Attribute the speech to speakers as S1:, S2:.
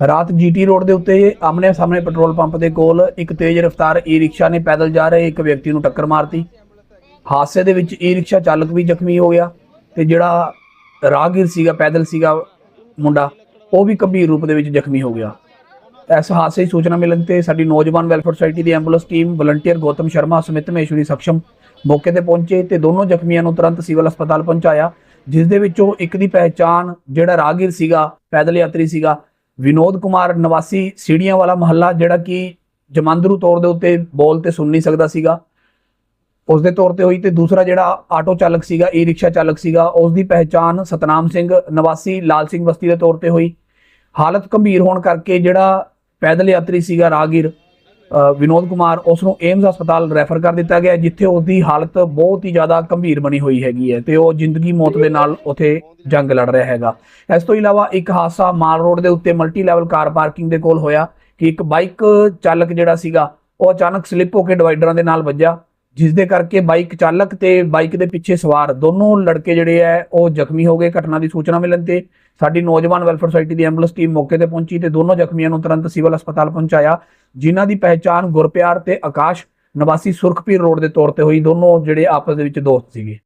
S1: ਰਾਤ GT road ਦੇ ਉੱਤੇ ਆਮਨੇ ਸਾਹਮਣੇ ਪੈਟਰੋਲ ਪੰਪ ਦੇ ਕੋਲ ਇੱਕ ਤੇਜ਼ ਰਫ਼ਤਾਰ ਈ ਰਿਕਸ਼ਾ ਨੇ ਪੈਦਲ ਜਾ ਰਹੇ ਇੱਕ ਵਿਅਕਤੀ ਨੂੰ ਟੱਕਰ ਮਾਰਤੀ। ਹਾਦਸੇ ਦੇ ਵਿੱਚ ਈ ਰਿਕਸ਼ਾ ਚਾਲਕ ਵੀ ਜ਼ਖਮੀ ਹੋ ਗਿਆ ਤੇ ਜਿਹੜਾ ਰਾਹਗੀਰ ਸੀਗਾ, ਪੈਦਲ ਸੀਗਾ ਮੁੰਡਾ, ਉਹ ਵੀ ਗੰਭੀਰ ਰੂਪ ਦੇ ਵਿੱਚ ਜ਼ਖਮੀ ਹੋ ਗਿਆ। ਇਸ ਹਾਦਸੇ ਦੀ ਸੂਚਨਾ ਮਿਲਣ ਤੇ ਸਾਡੀ ਨੌਜਵਾਨ ਵੈਲਫੇਅਰ ਸੁਸਾਇਟੀ ਦੀ ambulance team volunteer Gautam Sharma Samit Maheshwari Saksham ਮੌਕੇ ਤੇ ਪਹੁੰਚੇ ਤੇ ਦੋਨੋਂ ਜ਼ਖਮੀਆਂ ਨੂੰ ਤੁਰੰਤ ਸਿਵਲ ਹਸਪਤਾਲ ਪਹੁੰਚਾਇਆ ਜਿਸ ਦੇ ਵਿੱਚੋਂ ਇੱਕ ਦੀ ਪਹਿਚਾਣ ਜਿਹੜਾ ਰਾਗੀਰ ਸੀਗਾ, ਪੈਦਲ ਯਾਤਰੀ ਸੀਗਾ, ਵਿਨੋਦ ਕੁਮਾਰ ਨਿਵਾਸੀ ਸੀੜੀਆਂ ਵਾਲਾ ਮਹੱਲਾ, ਜਿਹੜਾ ਕਿ ਜਮਾਂਦਰੂ ਤੌਰ ਦੇ ਉੱਤੇ ਬੋਲ ਤੇ ਸੁਣ ਨਹੀਂ ਸਕਦਾ ਸੀਗਾ। ਉਸ ਦੇ ਤੌਰ ਤੇ ਹੋਈ ਤੇ ਦੂਸਰਾ ਜਿਹੜਾ ਆਟੋ ਚਾਲਕ ਸੀਗਾ ਈ ਰਿਕਸ਼ਾ ਚਾਲਕ ਸੀਗਾ ਉਸ ਦੀ ਪਹਿਚਾਣ ਸਤਨਾਮ ਸਿੰਘ ਨਿਵਾਸੀ ਲਾਲ ਸਿੰਘ ਬਸਤੀ ਦੇ ਤੌਰ ਤੇ ਹੋਈ। ਹਾਲਤ ਗੰਭੀਰ ਹੋਣ ਕਰਕੇ ਜਿਹੜਾ ਪੈਦਲ ਯਾਤਰੀ ਸੀਗਾ ਰਾਹਗੀਰ ਵਿਨੋਦ ਕੁਮਾਰ ਉਸ ਨੂੰ ਏਮਸ ਹਸਪਤਾਲ ਰੈਫਰ ਕਰ ਦਿੱਤਾ ਗਿਆ ਜਿੱਥੇ ਉਸ ਦੀ ਹਾਲਤ ਬਹੁਤ ਹੀ ਜ਼ਿਆਦਾ ਗੰਭੀਰ ਬਣੀ ਹੋਈ ਹੈਗੀ ਹੈ ਤੇ ਉਹ ਜ਼ਿੰਦਗੀ ਮੌਤ ਦੇ ਨਾਲ ਉਥੇ ਜੰਗ ਲੜ ਰਿਹਾ ਹੈਗਾ। ਇਸ ਤੋਂ ਇਲਾਵਾ ਇੱਕ ਹਾਦਸਾ ਮਾਲ ਰੋਡ ਦੇ ਉੱਤੇ ਮਲਟੀ ਲੈਵਲ ਕਾਰ ਪਾਰਕਿੰਗ ਦੇ ਕੋਲ ਹੋਇਆ ਕਿ ਇੱਕ ਬਾਈਕ ਚਾਲਕ ਜਿਹੜਾ ਸੀਗਾ, ਉਹ ਅਚਾਨਕ ਸਲਿੱਪ ਹੋ ਕੇ ਡਿਵਾਈਡਰਾਂ ਦੇ ਨਾਲ ਵੱਜਾ ਜਿਸ ਦੇ ਕਰਕੇ ਬਾਈਕ ਚਾਲਕ ਤੇ ਬਾਈਕ ਦੇ ਪਿੱਛੇ ਸਵਾਰ ਦੋਨੋਂ ਲੜਕੇ ਜਿਹੜੇ ਆ ਉਹ ਜ਼ਖਮੀ ਹੋ ਗਏ ਘਟਨਾ ਦੀ ਸੂਚਨਾ ਮਿਲਣ ਤੇ ਸਾਡੀ ਨੌਜਵਾਨ ਵੈਲਫੇਅਰ ਸੁਸਾਇਟੀ ਦੀ ਐਂਬੂਲੈਂਸ ਟੀਮ ਮੌਕੇ ਤੇ ਪਹੁੰਚੀ ਤੇ ਦੋਨੋਂ ਜ਼ਖਮੀਆਂ ਨੂੰ ਤੁਰੰਤ ਸਿਵਲ ਹਸਪਤਾਲ ਪਹੁੰਚਾਇਆ, ਜਿਨ੍ਹਾਂ ਦੀ ਪਹਿਚਾਣ ਗੁਰਪਿਆਰ ਤੇ ਆਕਾਸ਼ ਨਿਵਾਸੀ ਸੁਰਖਪੀਰ ਰੋਡ ਦੇ ਤੌਰ ਤੇ ਹੋਈ। ਦੋਨੋਂ ਜਿਹੜੇ ਆਪਸ ਦੇ ਵਿੱਚ ਦੋਸਤ ਸੀਗੇ।